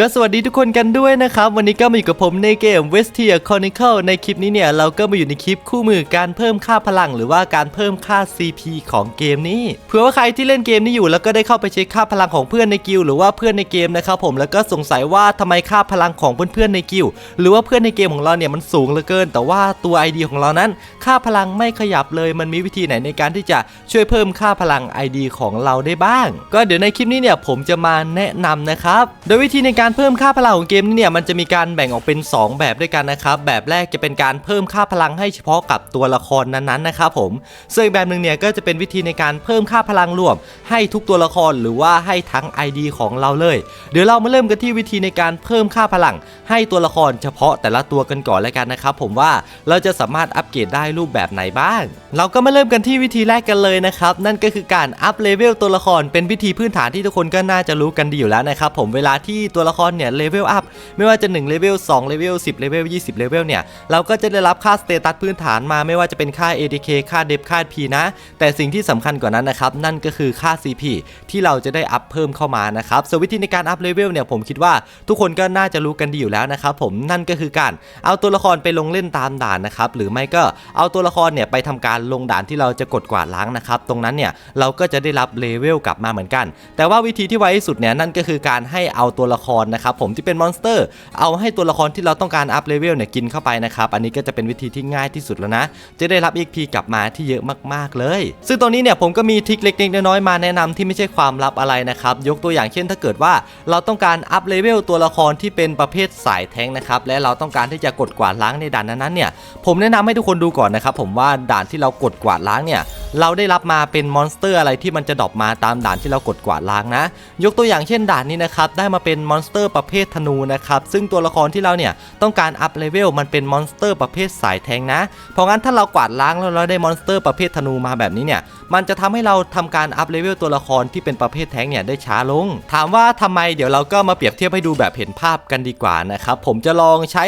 ก็สวัสดีทุกคนกันด้วยนะครับ วันนี้ก็มาอยู่กับผมในเกม Westia Chronicle ในคลิปนี้เนี่ย เราก็มาอยู่ในคลิปคู่มือการเพิ่มค่าพลัง หรือว่าการเพิ่มค่า CP ของเกมนี้เผื่อว่าใครที่เล่นเกมนี้อยู่แล้วก็ได้เข้าไปเช็คค่าพลังของเพื่อนในกิลด์หรือว่าเพื่อนในเกมนะครับผมแล้วก็สงสัยว่าทำไมค่าพลังของเพื่อนๆในกิลด์หรือว่าเพื่อนในเกมของเราเนี่ยมันสูงเหลือเกิน แต่ว่าตัว ID ของเรานั้น ค่าพลังไม่ขยับเลย มันมีวิธีไหนในการที่จะช่วยเพิ่มค่าพลัง ID ของเราได้บ้าง ก็เดี๋ยวในคลิปนี้เนี่ยผมจะมาแนะนำนะครับโดยวิธีในการการเพิ่มค่าพลังของเกมนี้เนี่ยมันจะมีการแบ่งออกเป็น 2 แบบด้วยกันนะครับ แบบแรกจะเป็นการเพิ่มค่าพลังให้เฉพาะกับตัวละครนั้นๆนะครับผมส่วนอีกแบบหนึ่งเนี่ยก็จะเป็นวิธีในการเพิ่มค่าพลังรวม ให้ทุกตัวละครหรือว่าให้ทั้ง ID ของเราเลย เดี๋ยวเรามาเริ่มกันที่วิธีในการเพิ่มค่าพลัง ให้ตัวละครเฉพาะแต่ละตัวกันก่อนแล้วกันนะครับผมว่าเราจะสามารถอัปเกรดได้รูปแบบไหนบ้าง เราก็มาเริ่มกันที่วิธีแรกกันเลยนะครับนั่นก็คือการอัพเลเวลตัวละครเป็นวิธีพื้นฐานที่ทุกคนก็น่าจะรู้กันดีอยู่แล้วนะครับผมเวลาที่ตัวละคครเนี่ยเลเวลอัพไม่ว่าจะ1เลเวล2เลเวล10เลเวล20เลเวลเนี่ยเราก็จะได้รับค่าสเตตัสพื้นฐานมาไม่ว่าจะเป็นค่า ADK ค่าเดฟค่า P นะ แต่สิ่งที่สำคัญกว่านั้นนะครับนั่นก็คือค่า CP ที่เราจะได้อัพเพิ่มเข้ามานะครับส่วนวิธีในการอัพเลเวลเนี่ยผมคิดว่าทุกคนก็น่าจะรู้กันดีอยู่แล้วนะครับผมนั่นก็คือการเอาตัวละครไปลงเล่นตามด่านนะครับหรือไม่ก็เอาตัวละครเนี่ยไปทำการลงด่านที่เราจะกดกวาดล้างนะครับตรงนั้นเนี่ยเราก็จะได้รับเลเวลกลับมาเหมือนกัน แต่ว่าวิธีที่ไวที่สุดเนี่ยนั่นก็คือการให้เอาตัวละครนะครับผมที่เป็นมอนสเตอร์ เอาให้ตัวละครที่เราต้องการอัพเลเวลเนี่ยกินเข้าไปนะครับอันนี้ก็จะเป็นวิธีที่ง่ายที่สุดแล้วนะ จะได้รับ EXP กลับมาที่เยอะมากๆเลย ซึ่งตรงนี้เนี่ยผมก็มีทริคเล็กๆน้อยๆมาแนะนำที่ไม่ใช่ความลับอะไรนะครับยกตัวอย่างเช่นถ้าเกิดว่าเราต้องการอัพเลเวลตัวละครที่เป็นประเภทสายแทงนะครับและเราต้องการที่จะกดกวาดล้างในด่านนั้นๆเนี่ยผมแนะนำให้ทุกคนดูก่อนนะครับผมว่าด่านที่เรากดกวาดล้างเนี่ยเราได้รับมาเป็นมอนสเตอร์อะไรที่มันจะดรอปมาตามด่านที่เรากดกวาดล้างนะ ยกตัวอย่างเช่นด่านนี้นะครับได้มาเป็นมอนสเตอร์ประเภทธนูนะครับซึ่งตัวละครที่เราเนี่ยต้องการอัพเลเวลมันเป็นมอนสเตอร์ประเภทสายแทงนะ เพราะงั้นถ้าเรากวาดล้างแล้วเราได้มอนสเตอร์ประเภทธนูมาแบบนี้เนี่ยมันจะทำให้เราทำการอัพเลเวลตัวละครที่เป็นประเภทแทงเนี่ยได้ช้าลง ถามว่าทำไมเดี๋ยวเราก็มาเปรียบเทียบให้ดูแบบเห็นภาพกันดีกว่านะครับผมจะลองใช้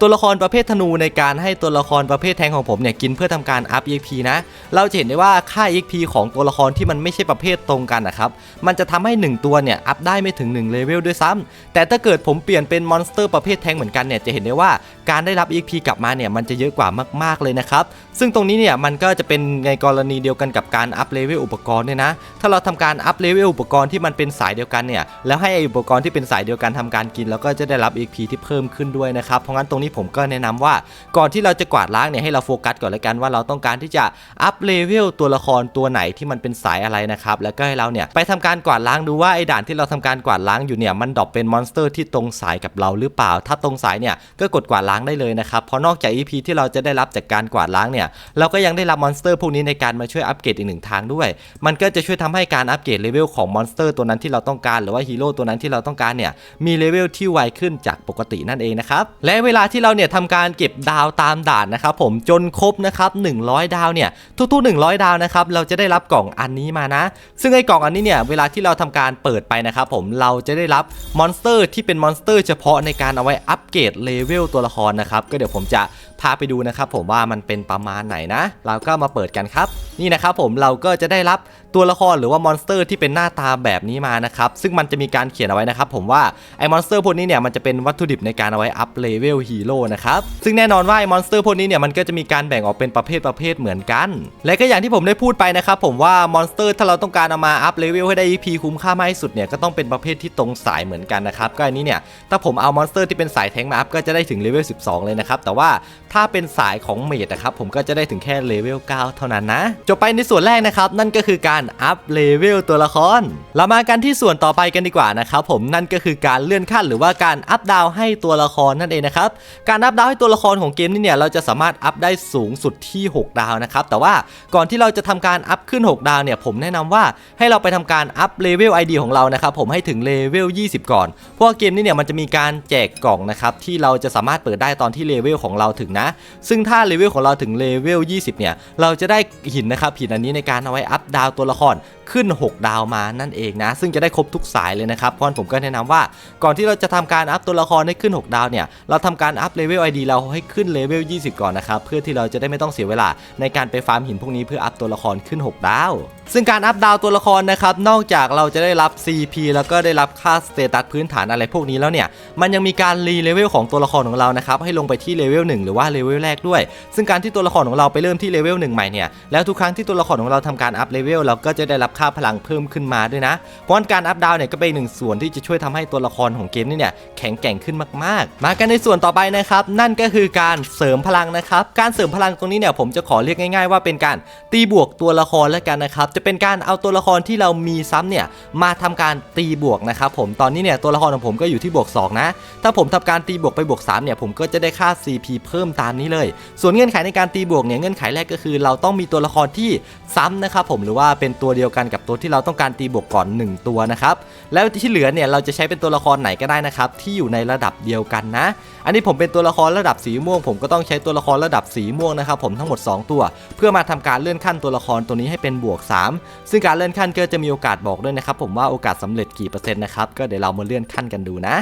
ตัวละครประเภทธนูในการให้ตัวละครประเภทแทงของผมเนี่ยกินเพื่อทำการอัพ EP นะเราจะเห็นได้ว่าค่า EXP ของตัวละครที่มันไม่ใช่ประเภทตรงกันนะครับ มันจะทำให้ 1 ตัวเนี่ยอัพได้ไม่ถึง1เลเวลด้วยซ้ำแต่ถ้าเกิดผมเปลี่ยนเป็นมอนสเตอร์ประเภทแทงเหมือนกันเนี่ยจะเห็นได้ว่าการได้รับ EXP กลับมาเนี่ยมันจะเยอะกว่ามากๆเลยนะครับ ซึ่งตรงนี้เนี่ยมันก็จะเป็นในกรณีเดียวกันกับการอัพเลเวลอุปกรณ์เนี่ยนะ ถ้าเราทำการอัพเลเวลอุปกรณ์ที่มันเป็นสายเดียวกันเนี่ย แล้วให้อ้อุปกรณ์ที่เป็นสายเดียวกันทำการกิน แล้วก็จะได้รับ EXP ที่เพิ่มขึ้นด้วยนะครับ เพราะงั้นตรงนี้ผมก็แนะนำว่าก่อนที่เราจะกวาดล้างเนี่ยให้เราโฟกัสก่อนเลยกันว่าเราต้องการที่จะอัพเลเวลตัวละครตัวไหนที่มันเป็นสายอะไรนะครับแล้วก็ให้เราเนี่ยไปทำการกวาดล้างดูว่าไอ้ด่านที่เราทำการกวาดล้างอยู่เนี่ยมันดรอปเป็นมอนสเตอร์ที่ตรงสายกับเราหรือเปล่า ถ้าตรงสายเนี่ยก็กดกวาดล้างได้เลยนะครับเพราะนอกจาก EP ที่เราจะได้รับจากการกวาดล้างเนี่ยเราก็ยังได้รับมอนสเตอร์พวกนี้ในการมาช่วยอัปเกรดอีกหนึ่งทางด้วย มันก็จะช่วยทำให้การอัปเกรดเลเวลของมอนสเตอร์ตัวนั้นที่เราต้องการหรือว่าฮีโร่ตัวนั้นที่เราต้องการเนี่ยมีเลเวลที่ไวขึ้นจากปกตินั่นเองนะครับและเวลาที่เราเนี่ยทำการเก็บดาวตามด่านนะครับผมจนครบนะครับ100 ดาวเนี่ยทุกๆ100ดาวนะครับเราจะได้รับกล่องอันนี้มานะ ซึ่งไอ้กล่องอันนี้เนี่ยเวลาที่เราทำการเปิดไปนะครับผมเราจะได้รับมอนสเตอร์ที่เป็นมอนสเตอร์เฉพาะในการเอาไว้อัปเกรดเลเวลตัวละครนะครับก็เดี๋ยวผมจะพาไปดูนะครับผมว่ามันเป็นประมาณไหนนะ เราก็มาเปิดกันครับ นี่นะครับผมเราก็จะได้รับตัวละครหรือว่ามอนสเตอร์ที่เป็นหน้าตาแบบนี้มานะครับซึ่งมันจะมีการเขียนเอาไว้นะครับผมว่าไอ้มอนสเตอร์พวกนี้เนี่ยมันจะเป็นวัตถุดิบในการเอาไว้อัพเลเวลฮีโร่นะครับซึ่งแน่นอนว่าไอ้มอนสเตอร์พวกนี้เนี่ยมันก็จะมีการแบ่งออกเป็นประเภทประเภทเหมือนกัน และก็อย่างที่ผมได้พูดไปนะครับผมว่ามอนสเตอร์ถ้าเราต้องการเอามาอัพเลเวลให้ได้ EP คุ้มค่ามากที่สุดเนี่ยก็ต้องเป็นประเภทที่ตรงสายเหมือนกันนะครับก็อันนี้เนี่ยถ้าผมเอามอนสเตอร์ที่เป็นสายแทงมาอัพก็จะได้ถึงเลเวล 12 เลยนะครับแต่ว่าถ้าเป็นสายของเมดนะครับผมก็จะได้ถึงแค่เลเวล 9 เท่านั้นนะจบไปในส่วนแรกนะครับนั่นก็คือการอัพเลเวลตัวละครเรามากันที่ส่วนต่อไปกันดีกว่านะครับผมนั่นก็คือการเลื่อนขั้นหรือว่าการอัพดาวให้ตัวละครนั่นเองนะครับการอัพดาวให้ตัวละครของเกมนี้เนี่ยเราจะสามารถอัพได้สูงสุดที่ 6 ดาวนะครับแต่ว่าก่อนที่เราจะทำการอัพขึ้น 6 ดาวเนี่ยผมแนะนำว่าให้เราไปทำการอัพเลเวล ID ของเรานะครับผมให้ถึงเลเวล 20 ก่อน เพราะเกมนี้เนี่ยมันจะมีการแจกกล่องนะครับที่เราจะสามารถเปิดได้ตอนที่เลเวลของเราถึงนะ ซึ่งถ้าเลเวลของเราถึงเลเวล 20 เนี่ยเราจะได้หินนะครับหินอันนี้ในการเอาไว้อัพดาวตัวละครขึ้น 6 ดาวมานั่นเองนะ ซึ่งจะได้ครบทุกสายเลยนะครับเพราะนั้นผมก็แนะนำว่าก่อนที่เราจะทำการอัพตัวละครให้ขึ้น 6 ดาวเนี่ยเราทำการอัพเลเวล ID เราให้ขึ้นเลเวล 20 ก่อนนะครับเพื่อที่เราจะได้ไม่ต้องเสียเวลาในการไปฟาร์มหินพวกนี้เพื่ออัพตัวละครขึ้น 6 ดาว ซึ่งการอัพดาวตัวละครนะครับนอกจากเราจะได้รับ CP แล้วก็ได้รับค่าสเตตัสพื้นฐานอะไรพวกนี้แล้วเนี่ย มันยังมีการรีเลเวลของตัวละครของเรานะครับให้ลงไปที่เลเวล1หรือว่าเลเวลแรกด้วย ซึ่งการที่ตัวละครของเราไปเริ่มที่เลเวล1ใหม่เนี่ยแล้วทุกครั้งที่ตัวละครของเราทำการอัพเลเวลเราก็จะได้รับค่าพลังเพิ่มขึ้นมาด้วยนะ เพราะการอัพดาวเนี่ยก็เป็นหนึ่งส่วนที่จะช่วยทำให้ตัวละครของเกมนี้เนี่ยแข็งแกร่งขึ้นมากๆ มากันในส่วนต่อไปนะครับนั่นก็คือการเสริมพลังนะครับการเสริมพลังตรงนี้เนี่ยผมจะขอเรียกง่าย ๆว่าเป็นการตีบวกตัวละครแล้วกันนะครับจะเป็นการเอาตัวละครที่เรามีซ้ำเนี่ยมาทำการตีบวกนะครับผมตอนนี้เนี่ยตัวละครของผมก็อยู่ที่บวก 2 นะ ถ้าผมทำการตีบวกไปบวก3เนี่ยผมก็จะได้ค่า CP เพิ่มตามนี้เลย ส่วนเงื่อนไขในการตีบวกเนี่ยเงื่อนไขแรกก็คือ เราต้องมีตัวละครที่ซ้ำนะครับผมหรือว่าเป็นตัวเดียวกันกับตัวที่เราต้องการตีบวกก่อน 1 ตัวนะครับแล้วที่เหลือเนี่ยเราจะใช้เป็นตัวละครไหนก็ได้นะครับที่อยู่ในระดับเดียวกันนะ อันนี้ผมเป็นตัวละครระดับสีม่วง ผมก็ต้องใช้ตัวละครระดับสีม่วงนะครับผมทั้งหมด 2 ตัว เพื่อมาทำการเลื่อนขั้นตัวละครตัวนี้ให้เป็นบวก 3 ซึ่งการเลื่อนขั้นก็จะมีโอกาสบอกด้วยนะครับผมว่าโอกาสสำเร็จกี่เปอร์เซ็นต์นะครับก็เดี๋ยวเรามาเลื่อนขั้นกันดูนะ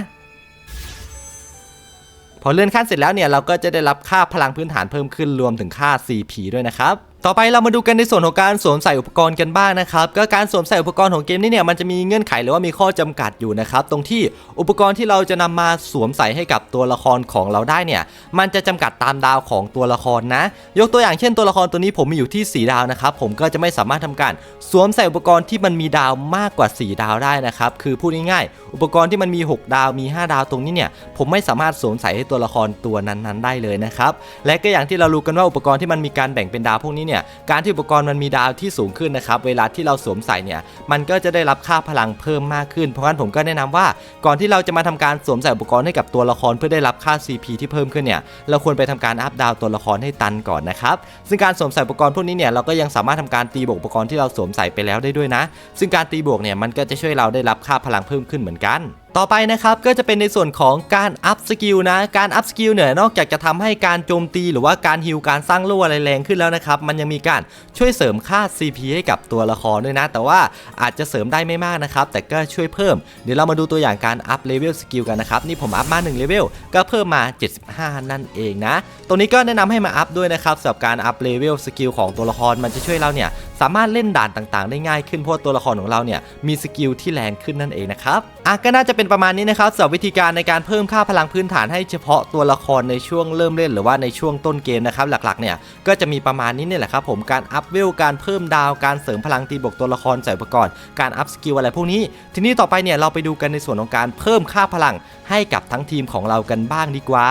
พอเลื่อนขั้นเสร็จแล้วเนี่ยเราก็จะได้รับค่าพลังพื้นฐานเพิ่มขึ้นรวมถึงค่า CP ด้วยนะครับ ต่อไปเรามาดูกันในส่วนของการสวมใส่อุปกรณ์กันบ้างนะครับก็การสวมใส่อุปกรณ์ของเกมนี้เนี่ยมันจะมีเงื่อนไขหรือว่ามีข้อจำกัดอยู่นะครับตรงที่อุปกรณ์ที่เราจะนำมาสวมใส่ให้กับตัวละครของเราได้เนี่ยมันจะจำกัดตามดาวของตัวละครนะ ยกตัวอย่างเช่นตัวละครตัวนี้ผมมีอยู่ที่ 4 ดาวนะครับผมก็จะไม่สามารถทำการสวมใส่อุปกรณ์ที่มันมีดาวมากกว่า 4 ดาวได้นะครับคือพูดง่ายๆอุปกรณ์ที่มันมี 6 ดาวมี 5 ดาวตรงนี้เนี่ยผมไม่สามารถสวมใส่ให้ตัวละครตัวนั้นๆ ได้เลยนะครับและก็อย่างที่เรารู้กันว่าอุปกรณ์ที่มันมีการแบ่งเป็นดาวพวกนี้เนี่ยการที่อุปกรณ์มันมีดาวที่สูงขึ้นนะครับเวลาที่เราสวมใส่เนี่ยมันก็จะได้รับค่าพลังเพิ่มมากขึ้น เพราะงั้นผมก็แนะนำว่าก่อนที่เราจะมาทำการสวมใส่อุปกรณ์ให้กับตัวละครเพื่อได้รับค่า CP ที่เพิ่มขึ้นเนี่ยเราควรไปทำการอัพดาวตัวละครให้ตันก่อนนะครับซึ่งการสวมใส่อุปกรณ์พวกนี้เนี่ยเราก็ยังสามารถทำการตีบวกอุปกรณ์ที่เราสวมใส่ไปแล้วได้ด้วยนะ ซึ่งการตีบวกเนี่ยมันก็จะช่วยเราได้รับค่าพลังเพิ่มขึ้นเหมือนกัน ต่อไปนะครับก็จะเป็นในส่วนของการอัพสกิลนะ การอัพสกิลเนี่ยนอกจากจะทำให้การโจมตีหรือว่าการฮิวการสร้างโล่อะไรแรงขึ้นแล้วนะครับ มันยังมีการช่วยเสริมค่า CP ให้กับตัวละครด้วยนะ แต่ว่าอาจจะเสริมได้ไม่มากนะครับ แต่ก็ช่วยเพิ่ม เดี๋ยวเรามาดูตัวอย่างการอัพเลเวลสกิลกันนะครับ นี่ผมอัพมา1เลเวลก็เพิ่มมา 75 นั่นเองนะ ตรงนี้ก็แนะนำให้มาอัพด้วยนะครับสำหรับการอัพเลเวลสกิลของตัวละครมันจะช่วยเราเนี่ย สามารถเล่นด่านต่างๆ ได้ง่ายขึ้นเพราะตัวละครของเราเนี่ยมีสกิลที่แรงขึ้นนั่นเองนะครับอะก็น่าจะเป็นประมาณนี้นะครับสำหรับวิธีการในการเพิ่มค่าพลังพื้นฐานให้เฉพาะตัวละครในช่วงเริ่มเล่นหรือว่าในช่วงต้นเกมนะครับหลักๆเนี่ยก็จะมีประมาณนี้เนี่ยแหละครับผมการอัพเวลการเพิ่มดาวการเสริมพลังตีบวกตัวละครใส่อุปกรณ์การอัพสกิลอะไรพวกนี้ ทีนี้ต่อไปเนี่ยเราไปดูกันในส่วนของการเพิ่มค่าพลังให้กับทั้งทีมของเรากันบ้างดีกว่า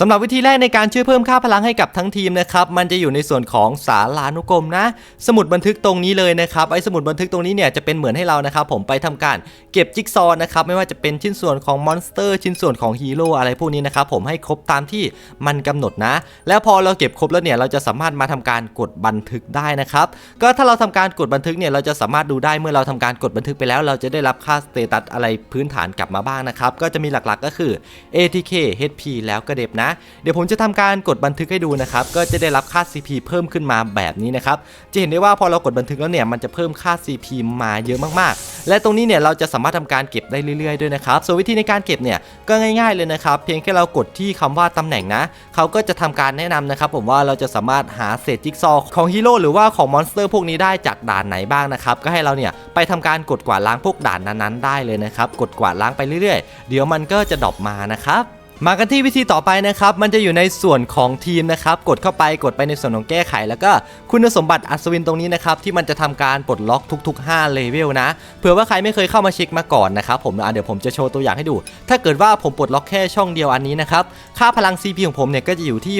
สำหรับวิธีแรกในการช่วยเพิ่มค่าพลังให้กับทั้งทีมนะครับมันจะอยู่ในส่วนของสารานุกรมนะ สมุดบันทึกตรงนี้เลยนะครับไอ้สมุดบันทึกตรงนี้เนี่ยจะเป็นเหมือนให้เรานะครับผมไปทำการเก็บจิ๊กซอว์นะครับไม่ว่าจะเป็นชิ้นส่วนของมอนสเตอร์ชิ้นส่วนของฮีโร่อะไรพวกนี้นะครับผมให้ครบตามที่มันกำหนดนะ แล้วพอเราเก็บครบแล้วเนี่ยเราจะสามารถมาทำการกดบันทึกได้นะครับก็ถ้าเราทำการกดบันทึกเนี่ยเราจะสามารถดูได้เมื่อเราทำการกดบันทึกไปแล้ว เราจะได้รับค่าสเตตัสอะไรพื้นฐานกลับมาบ้างนะครับก็จะมีหลักๆก็คือ ATK HP แล้วก็เด็บนะเดี๋ยวผมจะทำการกดบันทึกให้ดูนะครับ ก็จะได้รับค่า CP เพิ่มขึ้นมาแบบนี้นะครับ จะเห็นได้ว่าพอเรากดบันทึกแล้วเนี่ยมันจะเพิ่มค่า CP มาเยอะมากๆ และตรงนี้เนี่ยเราจะสามารถทำการเก็บได้เรื่อยๆด้วยนะครับ ส่วนวิธีในการเก็บเนี่ยก็ง่าย ๆเลยนะครับ เพียงแค่เรากดที่คำว่าตำแหน่งนะ เขาก็จะทำการแนะนำนะครับ ผมว่าเราจะสามารถหาเศษจิ๊กซอว์ของฮีโร่หรือว่าของมอนสเตอร์พวกนี้ได้จากด่านไหนบ้างนะครับ ก็ให้เราเนี่ยไปทำการกดกวาดล้างพวกด่านนั้นๆได้เลยนะครับ กดกวาดล้างไปเรื่อยๆ เดี๋ยวมันก็จะดรอปมานะครับ มากันที่วิธีต่อไปนะครับ มันจะอยู่ในส่วนของทีมนะครับ กดเข้าไปกดไปในส่วนของแก้ไข แล้วก็คุณสมบัติอัศวินตรงนี้นะครับที่มันจะทำการปลดล็อกทุก ๆ 5 เลเวลนะ เผื่อว่าใครไม่เคยเข้ามาเช็คมาก่อนนะครับผมเดี๋ยวผมจะโชว์ตัวอย่างให้ดู ถ้าเกิดว่าผมปลดล็อกแค่ช่องเดียวอันนี้นะครับค่าพลัง CP ของผมเนี่ยก็จะอยู่ที่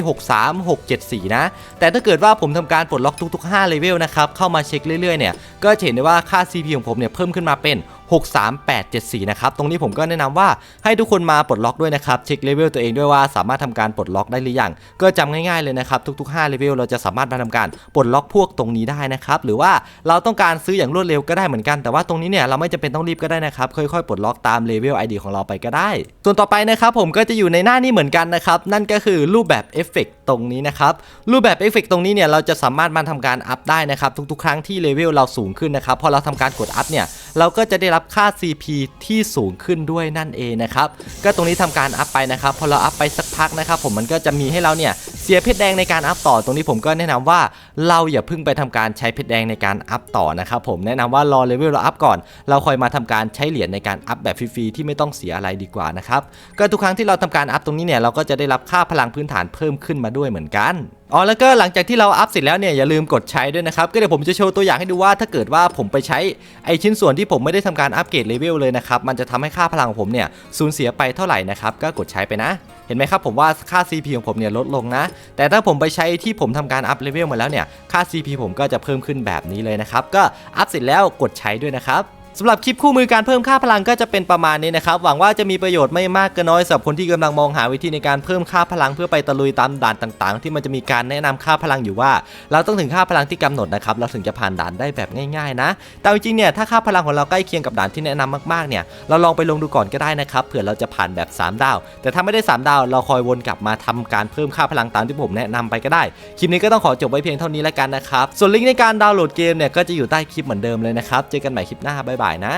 63674 นะ แต่ถ้าเกิดว่าผมทำการปลดล็อกทุก ๆ 5 เลเวลนะครับเข้ามาเช็คเรื่อยๆเนี่ยก็จะเห็นได้ว่าค่า CP ของผมเนี่ยเพิ่มขึ้นมาเป็น63874 นะครับ ตรงนี้ผมก็แนะนำว่าให้ทุกคนมาปลดล็อกด้วยนะครับ เช็คเลเวลตัวเองด้วยว่าสามารถทำการปลดล็อกได้หรือยัง ก็จำง่ายๆเลยนะครับ ทุกๆ5เลเวลเราจะสามารถมาทำการปลดล็อกพวกตรงนี้ได้นะครับ หรือว่าเราต้องการซื้ออย่างรวดเร็วก็ได้เหมือนกัน แต่ว่าตรงนี้เนี่ยเราไม่จำเป็นต้องรีบก็ได้นะครับ ค่อยๆ ปลดล็อกตามเลเวล ID ของเราไปก็ได้ ส่วนต่อไปนะครับผมก็จะอยู่ในหน้านี้เหมือนกันนะครับ นั่นก็คือรูปแบบเอฟเฟกตรงนี้นะครับ รูปแบบเอฟเฟกตรงนี้เนี่ยเราจะสามารถมาทำการอัพได้นะครับทุกๆ ครั้งที่เลเวลเราสูงขึ้นนะครับพอเราทำการกดอัพเนี่ย เราก็จะได้รับค่า CP ที่สูงขึ้นด้วยนั่นเองนะครับก็ตรงนี้ทำการอัพไปนะครับพอเราอัพไปสักพักนะครับผมมันก็จะมีให้เราเนี่ยเสียเพชรแดงในการอัพต่อตรงนี้ผมก็แนะนำว่าเราอย่าเพิ่งไปทำการใช้เพชรแดงในการอัพต่อนะครับผมแนะนำว่ารอเลเวลเราอัพก่อน เราค่อยมาทำการใช้เหรียญในการอัพแบบฟรีๆที่ไม่ต้องเสียอะไรดีกว่านะครับก็ทุกครั้งที่เราทำการอัพตรงนี้เนี่ยเราก็จะได้รับค่าพลังพื้นฐานเพิ่มขึ้นมาด้วยเหมือนกันอ๋อแล้วก็หลังจากที่เราอัพเสร็จแล้วเนี่ยอย่าลืมกดใช้ด้วยนะครับก็เดี๋ยวผมจะโชว์ตัวอย่างให้ดูว่าถ้าเกิดว่าผมไปใช้ไอชิ้นส่วนที่ผมไม่ได้ทำการอัปเกรดเลเวลเลยนะครับมันจะทำให้ค่าพลังของผมเนี่ยสูญเสียไปเท่าไหร่นะครับก็กดใช้ไปนะ เห็นไหมครับผมว่าค่า CP ของผมเนี่ยลดลงนะ แต่ถ้าผมไปใช้ที่ผมทำการอัพเลเวลมาแล้วเนี่ย ค่า CP ผมก็จะเพิ่มขึ้นแบบนี้เลยนะครับ ก็อัพเสร็จแล้วกดใช้ด้วยนะครับ สำหรับคลิปคู่มือการเพิ่มค่าพลังก็จะเป็นประมาณนี้นะครับ หวังว่าจะมีประโยชน์ไม่มากก็น้อยสำหรับคนที่กำลังมองหาวิธีในการเพิ่มค่าพลังเพื่อไปตะลุยตามด่านต่างๆ ที่มันจะมีการแนะนำค่าพลังอยู่ว่า เราต้องถึงค่าพลังที่กำหนดนะครับเราถึงจะผ่านด่านได้แบบง่ายๆนะ แต่จริงเนี่ยถ้าค่าพลังของเราใกล้เคียงกับด่านที่แนะนำมากๆเนี่ยเราลองไปลงดูก่อนก็ได้นะครับเผื่อเราจะผ่านแบบ 3 ดาว แต่ถ้าไม่ได้ 3 ดาว เราคอยวนกลับมาทำการเพิ่มค่าพลังตามที่ผมแนะนำไปก็ได้คลิปนี้ก็ต้องขอจบไว้เพียงเท่านี้แล้วกันนะครับส่วนลิงก์ในการดาวน์โหลดเกมเนี่ยก็จะอยู่ใต้คลิปเหมือนเดิมเลยนะครับเจอกันใหม่คลิปหน้าบ๊ายบายนะ